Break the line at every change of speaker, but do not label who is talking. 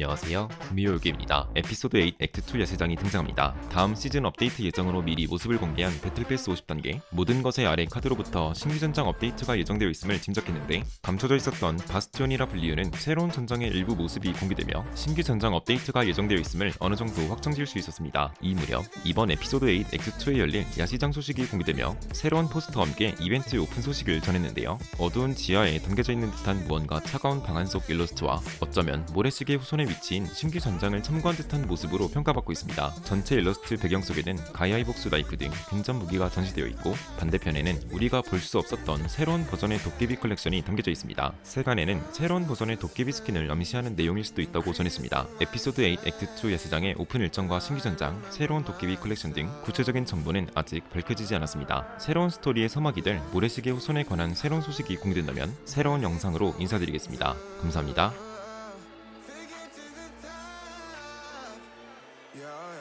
안녕하세요. 구미호유기입니다. 에피소드 8 액트 2 야세장이 등장합니다. 다음 시즌 업데이트 예정으로 미리 모습을 공개한 배틀패스 50단계 모든 것의 아래 카드로부터 신규 전장 업데이트가 예정되어 있음을 짐작했는데 감춰져 있었던 바스티온이라 불리우는 새로운 전장의 일부 모습이 공개되며 신규 전장 업데이트가 예정되어 있음을 어느 정도 확정 지을 수 있었습니다. 이 무렵 이번 에피소드 8 액트 2에 열릴 야시장 소식이 공개되며 새로운 포스터와 함께 이벤트 오픈 소식을 전했는데요. 어두운 지하에 담겨져 있는 듯한 무언가 차가운 방안 속 일러스트와 어쩌면 모래시계 후손에 위치인 신규 전장을 참고한 듯한 모습으로 평가받고 있습니다. 전체 일러스트 배경 속에는 가야이 복수 나이프 등 근접 무기가 전시되어 있고 반대편에는 우리가 볼 수 없었던 새로운 버전의 도깨비 컬렉션이 담겨져 있습니다. 세간에는 새로운 버전의 도깨비 스킨을 암시하는 내용일 수도 있다고 전했습니다. 에피소드 8 액트 2 야시장의 오픈 일정과 신규 전장, 새로운 도깨비 컬렉션 등 구체적인 정보는 아직 밝혀지지 않았습니다. 새로운 스토리의 서막이 될 모래시계 후손에 관한 새로운 소식이 공개된다면 새로운 영상으로 인사드리겠습니다. 감사합니다. yeah.